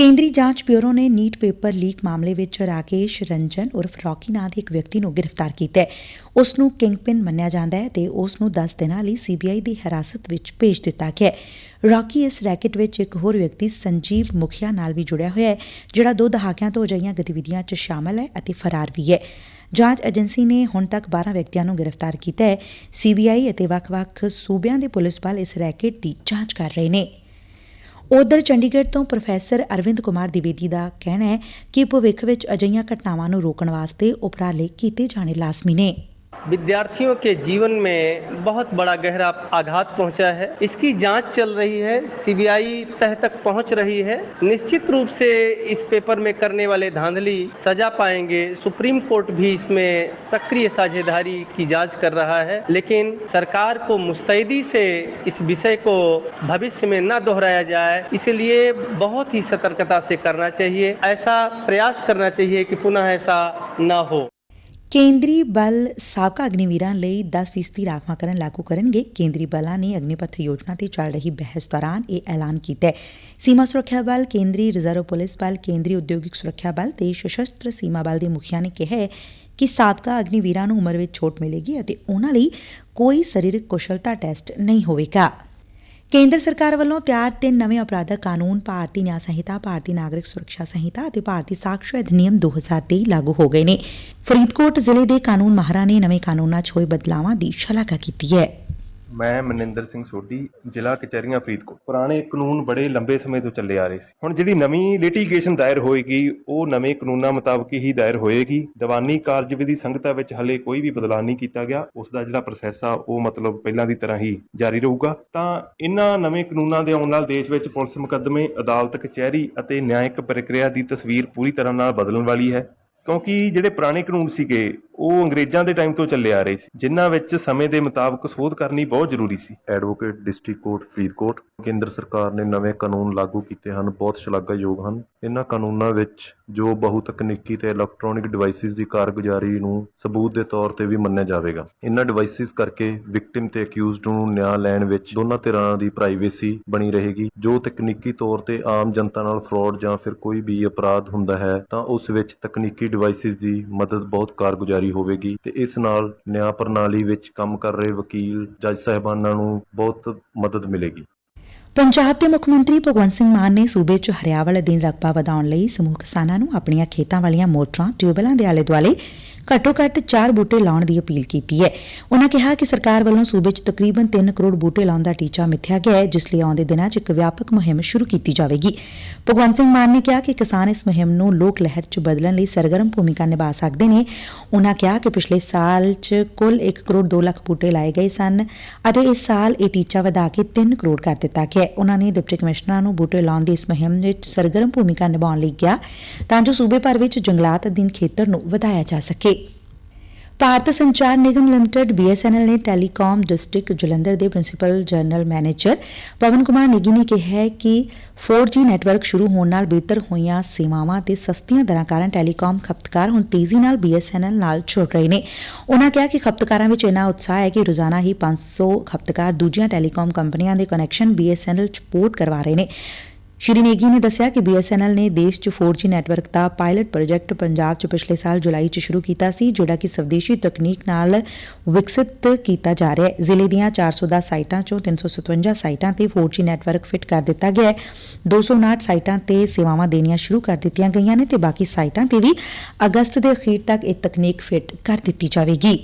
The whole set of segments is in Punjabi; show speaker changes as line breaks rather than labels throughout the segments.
ਕੇਂਦਰੀ ਜਾਂਚ ਬਿਊਰੋ ਨੇ ਨੀਟ ਪੇਪਰ ਲੀਕ ਮਾਮਲੇ ਵਿੱਚ ਰਾਕੇਸ਼ ਰੰਜਨ ਉਰਫ ਰੌਕੀ ਨਾਂ ਦੇ ਇੱਕ ਵਿਅਕਤੀ ਨੂੰ ਗ੍ਰਿਫਤਾਰ ਕੀਤਾ ਹੈ। ਉਸ ਨੂੰ ਕਿੰਗਪਿਨ ਮੰਨਿਆ ਜਾਂਦਾ ਹੈ ਤੇ ਉਸ ਨੂੰ 10 ਦਿਨਾਂ ਲਈ ਸੀਬੀਆਈ ਦੀ ਹਿਰਾਸਤ ਵਿੱਚ ਭੇਜ ਦਿੱਤਾ ਗਿਆ ਹੈ। ਰੌਕੀ ਇਸ ਰੈਕਟ ਵਿੱਚ ਇੱਕ ਹੋਰ ਵਿਅਕਤੀ ਸੰਜੀਵ ਮੁਖੀਆ ਨਾਲ ਵੀ ਜੁੜਿਆ ਹੋਇਆ ਹੈ, ਜਿਹੜਾ ਦੋ ਦਹਾਕਿਆਂ ਤੋਂ ਅਜਿਹੀਆਂ ਗਤੀਵਿਧੀਆਂ 'ਚ ਸ਼ਾਮਲ ਹੈ ਅਤੇ ਫਰਾਰ ਵੀ ਹੈ। ਜਾਂਚ ਏਜੰਸੀ ਨੇ ਹੁਣ ਤੱਕ 12 ਵਿਅਕਤੀਆਂ ਨੂੰ ਗ੍ਰਿਫਤਾਰ ਕੀਤਾ ਹੈ। ਸੀਬੀਆਈ ਅਤੇ ਵੱਖ-ਵੱਖ ਸੂਬਿਆਂ ਦੇ ਪੁਲਿਸ ਬਲ ਇਸ ਰੈਕਟ ਦੀ ਜਾਂਚ ਕਰ ਰਹੇ ਨੇ। ਉਧਰ ਚੰਡੀਗੜ੍ਹ ਤੋਂ ਪ੍ਰੋਫੈਸਰ ਅਰਵਿੰਦ ਕੁਮਾਰ ਦਿਵੇਦੀ ਦਾ ਕਹਿਣੈ ਕਿ ਭਵਿੱਖ ਵਿੱਚ ਅਜਿਹੀਆਂ ਘਟਨਾਵਾਂ ਨੂੰ ਰੋਕਣ ਵਾਸਤੇ ਉਪਰਾਲੇ ਕੀਤੇ ਜਾਣੇ ਲਾਜ਼ਮੀ ਨੇ।
विद्यार्थियों के जीवन में बहुत बड़ा गहरा आघात पहुँचा है। इसकी जाँच चल रही है, सीबीआई तह तक पहुँच रही है। निश्चित रूप से इस पेपर में करने वाले धांधली सजा पाएँगे। सुप्रीम कोर्ट भी इसमें सक्रिय साझेदारी की जाँच कर रहा है। लेकिन सरकार को मुस्तैदी से इस विषय को भविष्य में न दोहराया जाए, इसलिए बहुत ही सतर्कता से करना चाहिए। ऐसा प्रयास करना चाहिए कि पुनः ऐसा न हो।
ਕੇਂਦਰੀ ਬਲ ਸਾਬਕਾ ਅਗਨੀਵੀਰਾਂ ਲਈ 10% ਰਾਖਵਾਂਕਰਨ ਲਾਗੂ ਕਰਨਗੇ। ਕੇਂਦਰੀ ਬਲਾਂ ਨੇ ਅਗਨੀਪਥ ਯੋਜਨਾ ਤੇ ਚੱਲ ਰਹੀ ਬਹਿਸ ਦੌਰਾਨ ਇਹ ਐਲਾਨ ਕੀਤਾ ਹੈ। ਸੀਮਾ ਸੁਰੱਖਿਆ ਬਲ, ਕੇਂਦਰੀ ਰਿਜ਼ਰਵ ਪੁਲਿਸ ਬਲ, ਕੇਂਦਰੀ ਉਦਯੋਗਿਕ ਸੁਰੱਖਿਆ ਬਲ ਤੇ ਸਸ਼ਸਤਰ ਸੀਮਾ ਬਲ ਦੇ ਮੁਖੀਆਂ ਨੇ ਕਿਹਾ ਹੈ ਕਿ ਸਾਬਕਾ ਅਗਨੀਵੀਰਾਂ ਨੂੰ ਉਮਰ ਵਿੱਚ ਛੋਟ ਮਿਲੇਗੀ ਅਤੇ ਉਹਨਾਂ ਲਈ ਕੋਈ ਸਰੀਰਕ ਕੁਸ਼ਲਤਾ ਟੈਸਟ ਨਹੀਂ ਹੋਵੇਗਾ। ਕੇਂਦਰ ਸਰਕਾਰ ਵੱਲੋਂ ਤਿਆਰ ਤਿੰਨ ਨਵੇਂ ਅਪਰਾਧਕ ਕਾਨੂੰਨ, ਭਾਰਤੀ ਨਿਆਂ ਸੰਹਿਤਾ, ਭਾਰਤੀ ਨਾਗਰਿਕ ਸੁਰੱਖਿਆ ਸੰਹਿਤਾ ਅਤੇ ਭਾਰਤੀ ਸਾਕਸ਼ੀ ਅਧਿਨਿਯਮ 2023 ਲਾਗੂ ਹੋ ਗਏ ਨੇ। ਫਰੀਦਕੋਟ ਜ਼ਿਲ੍ਹੇ ਦੇ ਕਾਨੂੰਨ ਮਾਹਰਾਂ ਨੇ ਨਵੇਂ ਕਾਨੂੰਨਾਂ 'ਚ ਹੋਏ ਬਦਲਾਵਾਂ ਦੀ ਸ਼ਲਾਘਾ ਕੀਤੀ ਹੈ।
ਮੈਂ ਮਨਿੰਦਰ ਸਿੰਘ ਸੋਢੀ, ਜ਼ਿਲ੍ਹਾ ਕਚਹਿਰੀਆਂ ਫਰੀਦਕੋਟ। ਪੁਰਾਣੇ ਕਾਨੂੰਨ ਬੜੇ ਲੰਬੇ ਸਮੇਂ ਤੋਂ ਚੱਲੇ ਆ ਰਹੇ ਸੀ। ਹੁਣ ਜਿਹੜੀ ਨਵੀਂ ਲਿਟੀਗੇਸ਼ਨ ਦਾਇਰ ਹੋਏਗੀ, ਉਹ ਨਵੇਂ ਕਾਨੂੰਨਾਂ ਮੁਤਾਬਕ ਹੀ ਦਾਇਰ ਹੋਏਗੀ। ਦੀਵਾਨੀ ਕਾਰਜਵਿਧੀ ਸੰਹਿਤਾ ਵਿੱਚ ਹਲੇ ਕੋਈ ਵੀ ਬਦਲਾਅ ਨਹੀਂ ਕੀਤਾ ਗਿਆ। ਉਸ ਦਾ ਜਿਹੜਾ ਪ੍ਰੋਸੈਸ ਆ, ਉਹ ਮਤਲਬ ਪਹਿਲਾਂ ਦੀ ਤਰ੍ਹਾਂ ਹੀ ਜਾਰੀ ਰਹੂਗਾ। ਤਾਂ ਇਹਨਾਂ ਨਵੇਂ ਕਾਨੂੰਨਾਂ ਦੇ ਆਉਣ ਨਾਲ ਦੇਸ਼ ਵਿੱਚ ਪੁਲਿਸ ਮੁਕੱਦਮੇ, ਅਦਾਲਤ, ਕਚਹਿਰੀ ਅਤੇ ਨਿਆਇਕ ਪ੍ਰਕਿਰਿਆ ਦੀ ਤਸਵੀਰ ਪੂਰੀ ਤਰ੍ਹਾਂ ਨਾਲ ਬਦਲਣ ਵਾਲੀ ਹੈ। ਕਿਉਂਕਿ ਜਿਹੜੇ ਪੁਰਾਣੇ ਕਾਨੂੰਨ ਸੀਗੇ ਉਹ ਅੰਗਰੇਜ਼ਾਂ ਦੇ ਟਾਈਮ ਤੋਂ ਚੱਲੇ ਆ ਰਹੇ ਸੀ, ਜਿਨ੍ਹਾਂ ਵਿੱਚ ਸਮੇਂ ਦੇ ਮੁਤਾਬਕ ਸੋਧ ਕਰਨੀ ਬਹੁਤ ਜ਼ਰੂਰੀ ਸੀ। ਐਡਵੋਕੇਟ ਡਿਸਟ੍ਰਿਕਟ ਕੋਰਟ ਫਰੀਦਕੋਟ ਕੇਂਦਰ ਸਰਕਾਰ ਨੇ ਨਵੇਂ ਕਾਨੂੰਨ ਲਾਗੂ ਕੀਤੇ ਹਨ, ਬਹੁਤ ਸ਼ਲਾਘਾਯੋਗ ਹਨ। ਇਹਨਾਂ ਕਾਨੂੰਨਾਂ ਵਿੱਚ ਜੋ ਬਹੁ ਤਕਨੀਕੀ ਤੇ ਇਲੈਕਟ੍ਰੋਨਿਕ ਡਿਵਾਈਸਿਸ ਦੀ ਕਾਰਗੁਜ਼ਾਰੀ ਨੂੰ ਸਬੂਤ ਦੇ ਤੌਰ ਤੇ ਵੀ ਮੰਨਿਆ ਜਾਵੇਗਾ। ਇਹਨਾਂ ਡਿਵਾਈਸਿਸ ਕਰਕੇ ਵਿਕਟਿਮ ਤੇ ਅਕਿਊਜ਼ਡ ਨੂੰ ਨਿਆਂ ਲੈਣ ਵਿੱਚ ਦੋਨਾਂ ਧਿਰਾਂ ਦੀ ਪ੍ਰਾਈਵੇਸੀ ਬਣੀ ਰਹੇਗੀ। ਜੋ ਤਕਨੀਕੀ ਤੌਰ ਤੇ ਆਮ ਜਨਤਾ ਨਾਲ ਫਰਾਡ ਜਾਂ ਫਿਰ ਕੋਈ ਵੀ ਅਪਰਾਧ ਹੁੰਦਾ ਹੈ, ਤਾਂ ਉਸ ਵਿੱਚ ਤਕਨੀਕੀ ਡਿਵਾਈਸਿਸ ਦੀ ਮਦਦ ਬਹੁਤ ਕਾਰਗੁਜ਼ਾਰੀ ਹੋਵੇਗੀ ਤੇ ਇਸ ਨਾਲ ਨਿਆਂ ਪ੍ਰਣਾਲੀ ਵਿੱਚ ਕੰਮ ਕਰ ਰਹੇ ਵਕੀਲ, ਜੱਜ ਸਾਹਿਬਾਨਾਂ ਨੂੰ ਬਹੁਤ ਮਦਦ ਮਿਲੇਗੀ।
ਪੰਜਾਬ ਦੇ ਮੁੱਖ ਮੰਤਰੀ ਭਗਵੰਤ ਸਿੰਘ ਮਾਨ ਨੇ ਸੂਬੇ 'ਚ ਹਰਿਆਵਲ ਅਧੀਨ ਰਕਬਾ ਵਧਾਉਣ ਲਈ ਸਮੂਹ ਕਿਸਾਨਾਂ ਨੂੰ ਆਪਣੀਆਂ ਖੇਤਾਂ ਵਾਲੀਆਂ ਮੋਟਰਾਂ, ਟਿਊਬਵੈਲਾਂ ਦੇ ਆਲੇ ਦੁਆਲੇ ਘੱਟੋ ਘੱਟ 4 ਬੂਟੇ ਲਾਉਣ ਦੀ ਅਪੀਲ ਕੀਤੀ ਹੈ। ਉਹਨਾਂ ਕਿਹਾ ਕਿ ਸਰਕਾਰ ਵੱਲੋਂ ਸੂਬੇ 'ਚ ਤਕਰੀਬਨ 3 ਕਰੋੜ ਬੂਟੇ ਲਾਉਣ ਦਾ ਟੀਚਾ ਮਿੱਥਿਆ ਗਿਆ ਹੈ, ਜਿਸ ਲਈ ਆਉਂਦੇ ਦਿਨਾਂ 'ਚ ਇੱਕ ਵਿਆਪਕ ਮੁਹਿੰਮ ਸ਼ੁਰੂ ਕੀਤੀ ਜਾਵੇਗੀ। ਭਗਵੰਤ ਸਿੰਘ ਮਾਨ ਨੇ ਕਿਹਾ ਕਿ ਕਿਸਾਨ ਇਸ ਮੁਹਿੰਮ ਨੂੰ ਲੋਕ ਲਹਿਰ 'ਚ ਬਦਲਣ ਲਈ ਸਰਗਰਮ ਭੂਮਿਕਾ ਨਿਭਾ ਸਕਦੇ ਨੇ। ਉਹਨਾਂ ਕਿਹਾ ਕਿ ਪਿਛਲੇ ਸਾਲ 'ਚ ਕੁੱਲ 1 ਕਰੋੜ 2 ਲੱਖ ਬੂਟੇ ਲਾਏ ਗਏ ਸਨ ਅਤੇ ਇਸ ਸਾਲ ਇਹ ਟੀਚਾ ਵਧਾ ਕੇ 3 ਕਰੋੜ ਕਰ ਦਿੱਤਾ ਗਿਆ ਹੈ। ਨੇ ਡਿਪਟੀ ਕਮਿਸ਼ਨਰਾਂ ਨੂੰ ਬੂਟੇ ਲਾਉਣ ਦੀ ਇਸ ਮੁਹਿੰਮ ਵਿੱਚ ਸਰਗਰਮ ਭੂਮਿਕਾ ਨਿਭਾਉਣ ਲਈ ਕਿਹਾ ਤਾਂ ਜੋ ਸੂਬੇ ਭਰ ਵਿੱਚ ਜੰਗਲਾਤ ਅਧੀਨ ਖੇਤਰ ਨੂੰ ਵਧਾਇਆ ਜਾ ਸਕੇ। ਭਾਰਤ ਸੰਚਾਰ ਨਿਗਮ ਲਿਮਟਿਡ BSNL ਨੇ ਟੈਲੀਕਾਮ ਡਿਸਟ੍ਰਿਕਟ ਜਲੰਧਰ ਦੇ principal general manager Pawan Kumar Niggi ਨੇ ਕਿਹਾ ਹੈ ਕਿ 4G ਨੈਟਵਰਕ ਸ਼ੁਰੂ ਹੋਣ ਨਾਲ ਬਿਹਤਰ ਹੋਈਆਂ ਸੇਵਾਵਾਂ ਤੇ ਸਸਤੀਆਂ ਦਰਾਂ ਕਾਰਨ ਟੈਲੀਕਾਮ ਖਪਤਕਾਰ ਹੁਣ ਤੇਜ਼ੀ ਨਾਲ BSNL ਨਾਲ ਜੁੜ ਰਹੇ ਨੇ। ਉਹਨਾਂ ਕਿਹਾ ਕਿ ਖਪਤਕਾਰਾਂ ਵਿੱਚ ਇੰਨਾ ਉਤਸ਼ਾਹ ਹੈ ਕਿ ਰੋਜ਼ਾਨਾ ਹੀ 500 ਖਪਤਕਾਰ ਦੂਜੀਆਂ ਟੈਲੀਕਾਮ ਕੰਪਨੀਆਂ ਦੇ ਕਨੈਕਸ਼ਨ BSNL ਚ ਪੋਰਟ ਕਰਵਾ ਰਹੇ ਨੇ। ਸ਼੍ਰੀ ਨੇਗੀ ਨੇ ਦੱਸਿਆ ਕਿ BSNL ਨੇ ਦੇਸ਼ 'ਚ 4G ਨੈਟਵਰਕ ਦਾ ਪਾਇਲਟ ਪ੍ਰੋਜੈਕਟ ਪੰਜਾਬ 'ਚ ਪਿਛਲੇ ਸਾਲ ਜੁਲਾਈ 'ਚ ਸ਼ੁਰੂ ਕੀਤਾ ਸੀ, ਜਿਹੜਾ ਕਿ ਸਵਦੇਸ਼ੀ ਤਕਨੀਕ ਨਾਲ ਵਿਕਸਿਤ ਕੀਤਾ ਜਾ ਰਿਹਾ ਹੈ। ਜ਼ਿਲ੍ਹੇ ਦੀਆਂ 410 ਸਾਈਟਾਂ 'ਚੋਂ 357 ਸਾਈਟਾਂ ਤੇ 4G ਨੈਟਵਰਕ ਫਿੱਟ ਕਰ ਦਿੱਤਾ ਗਿਆ ਹੈ। 259 ਸਾਈਟਾਂ ਤੇ ਸੇਵਾਵਾਂ ਦੇਣੀਆਂ ਸ਼ੁਰੂ ਕਰ ਦਿੱਤੀਆਂ ਗਈਆਂ ਨੇ ਤੇ ਬਾਕੀ ਸਾਈਟਾਂ ਤੇ ਵੀ ਅਗਸਤ ਦੇ ਅਖੀਰ ਤੱਕ ਇਹ ਤਕਨੀਕ ਫਿੱਟ ਕਰ ਦਿੱਤੀ ਜਾਵੇਗੀ।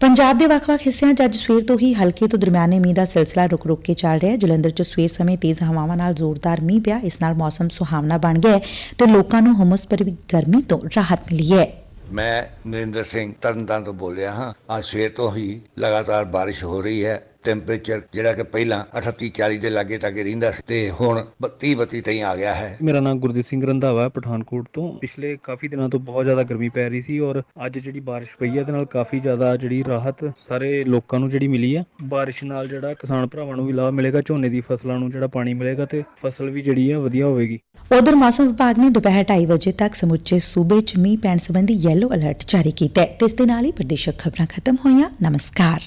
ਪੰਜਾਬ ਦੇ ਵੱਖ-ਵੱਖ ਹਿੱਸਿਆਂ 'ਚ ਅੱਜ ਸਵੇਰ ਤੋਂ ਹੀ ਹਲਕੇ ਤੋਂ ਦਰਮਿਆਨੇ ਮੀਂਹ ਦਾ ਸਿਲਸਿਲਾ ਰੁਕ-ਰੁਕ ਕੇ ਚੱਲ ਰਿਹਾ ਹੈ। ਜਲੰਧਰ 'ਚ ਸਵੇਰ ਸਮੇਂ ਤੇਜ਼ ਹਵਾਵਾਂ ਨਾਲ ਜ਼ੋਰਦਾਰ ਮੀਂਹ ਪਿਆ। ਇਸ ਨਾਲ ਮੌਸਮ ਸੁਹਾਵਣਾ ਬਣ ਗਿਆ ਹੈ ਤੇ ਲੋਕਾਂ ਨੂੰ ਹਮਸ ਭਰੀ ਗਰਮੀ ਤੋਂ ਰਾਹਤ ਮਿਲੀ ਹੈ।
ਮੈਂ ਨਰਿੰਦਰ ਸਿੰਘ ਤਰਨਤਾਰਨ ਤੋਂ ਬੋਲ ਰਿਹਾ ਹਾਂ। ਅੱਜ ਸਵੇਰ ਤੋਂ ਹੀ ਲਗਾਤਾਰ ਬਾਰਿਸ਼ ਹੋ ਰਹੀ ਹੈ। ਟੈਂਪਰੇਚਰ ਜਿਹੜਾ ਕਿ ਪਹਿਲਾਂ 38 40 ਦੇ ਲਾਗੇ ਤੱਕ ਰਹਿੰਦਾ ਸੀ ਤੇ ਹੁਣ 32 32 ਤਾਈਂ ਆ ਗਿਆ ਹੈ।
ਮੇਰਾ ਨਾਮ ਗੁਰਦੀਪ ਸਿੰਘ ਰੰਧਾਵਾ ਹੈ ਪਠਾਨਕੋਟ ਤੋਂ। ਪਿਛਲੇ ਕਾਫੀ ਦਿਨਾਂ ਤੋਂ ਬਹੁਤ ਜ਼ਿਆਦਾ ਗਰਮੀ ਪੈ ਰਹੀ ਸੀ ਔਰ ਅੱਜ ਜਿਹੜੀ ਬਾਰਿਸ਼ ਪਈ ਹੈ ਇਹਦੇ ਨਾਲ ਕਾਫੀ ਜ਼ਿਆਦਾ ਜਿਹੜੀ ਰਾਹਤ ਸਾਰੇ ਲੋਕਾਂ ਨੂੰ ਜਿਹੜੀ ਮਿਲੀ ਹੈ। ਬਾਰਿਸ਼ ਨਾਲ ਜਿਹੜਾ ਕਿਸਾਨ ਭਰਾਵਾਂ ਨੂੰ ਵੀ ਲਾਭ ਮਿਲੇਗਾ ਝੋਨੇ ਦੀ ਫਸਲਾਂ ਨੂੰ ਜਿਹੜਾ ਪਾਣੀ ਮਿਲੇਗਾ ਤੇ ਫਸਲ ਵੀ ਜਿਹੜੀ ਹੈ ਵਧੀਆ ਹੋਵੇਗੀ।
ਉਧਰ ਮੌਸਮ ਵਿਭਾਗ ਨੇ ਦੁਪਹਿਰ 2:30 ਵਜੇ ਤੱਕ ਸਮੁੱਚੇ ਸੂਬੇ 'ਚ ਮੀਂਹ ਪੈਣ ਸੰਬੰਧੀ ਯੈਲੋ ਅਲਰਟ ਜਾਰੀ ਕੀਤਾ ਹੈ। ਤੇ ਇਸ ਦੇ ਨਾਲ ਹੀ ਪ੍ਰਦੇਸ਼ਕ ਖਬਰਾਂ ਖਤਮ ਹੋਈਆਂ। ਨਮਸਕਾਰ।